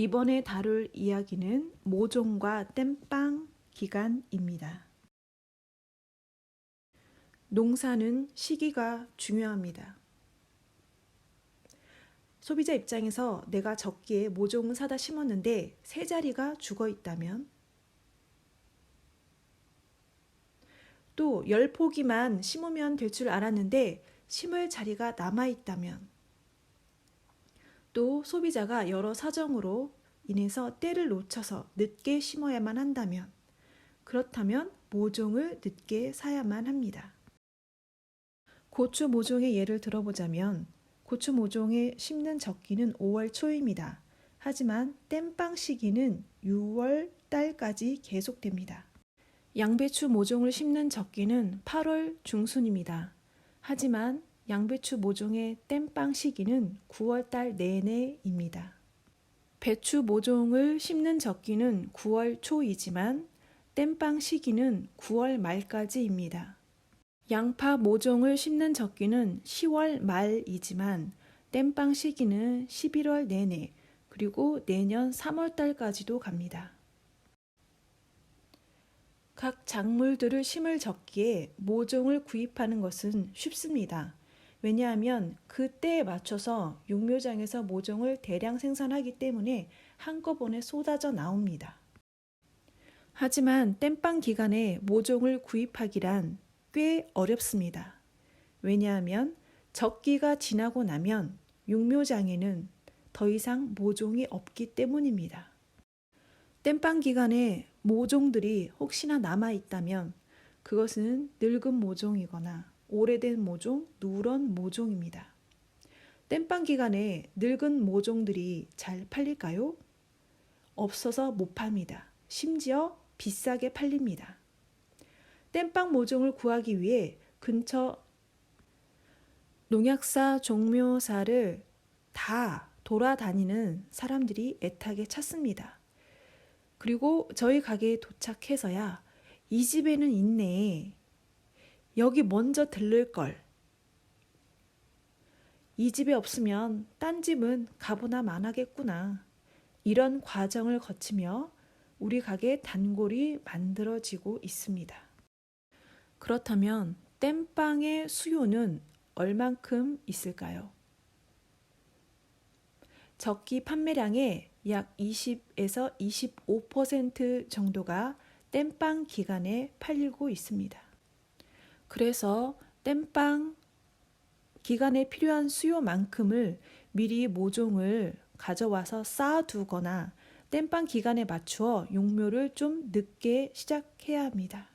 이번에 다룰 이야기는 모종과 땜빵 기간입니다. 농사는 시기가 중요합니다. 소비자 입장에서 내가 적기에 모종을 사다 심었는데 세 자리가 죽어 있다면 또 열 포기만 심으면 될 줄 알았는데 심을 자리가 남아 있다면 또 소비자가 여러 사정으로 인해서 때를 놓쳐서 늦게 심어야만 한다면 그렇다면 모종을 늦게 사야만 합니다. 고추 모종의 예를 들어보자면 고추 모종에 심는 적기는 5월 초입니다. 하지만 땜빵 시기는 6월 달까지 계속됩니다. 양배추 모종을 심는 적기는 8월 중순입니다. 하지만 양배추 모종의 땜빵 시기는 9월 달 내내입니다. 배추 모종을 심는 적기는 9월 초이지만 땜빵 시기는 9월 말까지입니다. 양파 모종을 심는 적기는 10월 말이지만 땜빵 시기는 11월 내내 그리고 내년 3월 달까지도 갑니다. 각 작물들을 심을 적기에 모종을 구입하는 것은 쉽습니다. 왜냐하면 그 때에 맞춰서 육묘장에서 모종을 대량 생산하기 때문에 한꺼번에 쏟아져 나옵니다. 하지만 땜빵 기간에 모종을 구입하기란 꽤 어렵습니다. 왜냐하면 적기가 지나고 나면 육묘장에는 더 이상 모종이 없기 때문입니다. 땜빵 기간에 모종들이 혹시나 남아 있다면 그것은 늙은 모종이거나 오래된 모종, 누런 모종입니다. 땜빵 기간에 늙은 모종들이 잘 팔릴까요? 없어서 못 팝니다. 심지어 비싸게 팔립니다. 땜빵 모종을 구하기 위해 근처 농약사 종묘사를 다 돌아다니는 사람들이 애타게 찾습니다. 그리고 저희 가게에 도착해서야 이 집에는 있네. 여기 먼저 들를 걸. 이 집에 없으면 딴 집은 가보나 마나겠구나. 이런 과정을 거치며 우리 가게 단골이 만들어지고 있습니다. 그렇다면 땜빵의 수요는 얼만큼 있을까요? 적기 판매량의 약 20에서 25% 정도가 땜빵 기간에 팔리고 있습니다. 그래서 땜빵 기간에 필요한 수요만큼을 미리 모종을 가져와서 쌓아두거나 땜빵 기간에 맞추어 용묘를 좀 늦게 시작해야 합니다.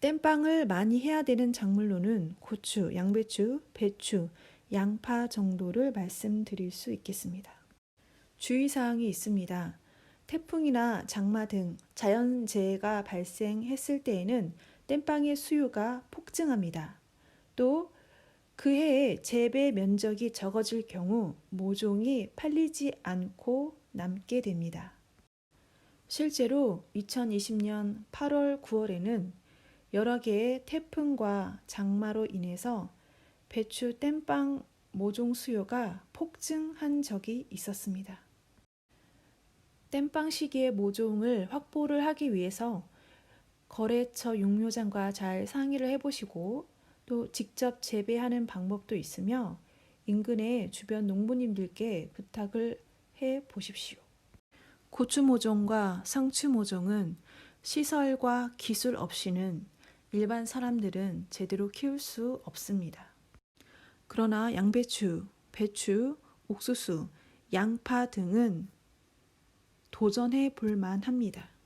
땜빵을 많이 해야 되는 작물로는 고추, 양배추, 배추, 양파 정도를 말씀드릴 수 있겠습니다. 주의사항이 있습니다. 태풍이나 장마 등 자연재해가 발생했을 때에는 땜빵의 수요가 폭증합니다. 또 그 해에 재배 면적이 적어질 경우 모종이 팔리지 않고 남게 됩니다. 실제로 2020년 8월, 9월에는 여러 개의 태풍과 장마로 인해서 배추 땜빵 모종 수요가 폭증한 적이 있었습니다. 땜빵 시기의 모종을 확보를 하기 위해서 거래처 육묘장과 잘 상의를 해보시고 또 직접 재배하는 방법도 있으며 인근의 주변 농부님들께 부탁을 해 보십시오. 고추 모종과 상추 모종은 시설과 기술 없이는 일반 사람들은 제대로 키울 수 없습니다. 그러나 양배추, 배추, 옥수수, 양파 등은 도전해 볼 만합니다.